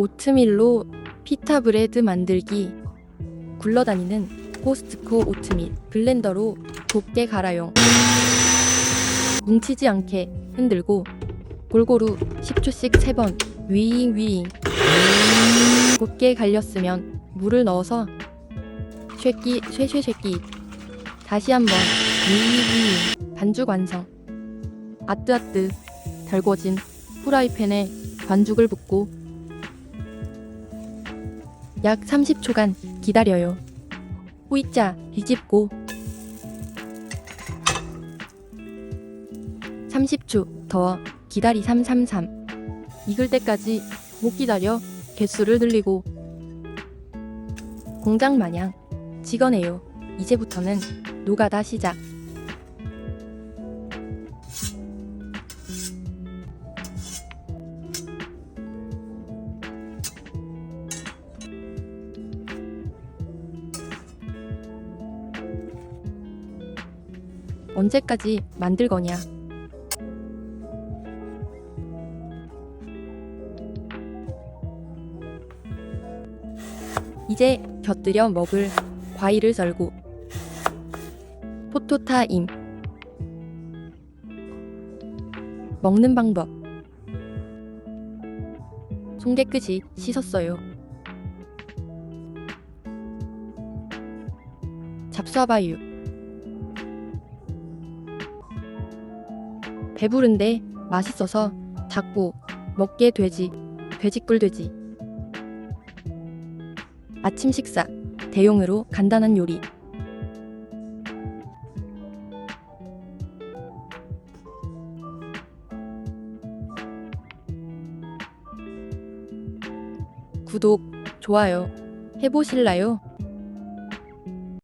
오트밀로 피타 브레드 만들기. 굴러다니는 코스트코 오트밀 블렌더로 곱게 갈아요. 뭉치지 않게 흔들고 골고루 10초씩 3번 위잉 위잉. 곱게 갈렸으면 물을 넣어서 쉐끼 쉐쉐 쉐끼. 다시 한번 위잉 위잉. 반죽 완성. 아뜨아뜨 달궈진 후라이팬에 반죽을 붓고 약 30초간 기다려요. 후이자 뒤집고 30초 더 기다리 333 익을 때까지 못 기다려 개수를 늘리고 공장 마냥 직원해요. 이제부터는 노가다 시작. 언제까지 만들 거냐? 이제 곁들여 먹을 과일을 썰고 포토타임 먹는 방법 손 깨끗이 씻었어요. 잡숴봐요. 배부른데 맛있어서 자꾸 먹게 되지. 돼지꿀 돼지. 아침 식사 대용으로 간단한 요리. 구독, 좋아요 해보실라요?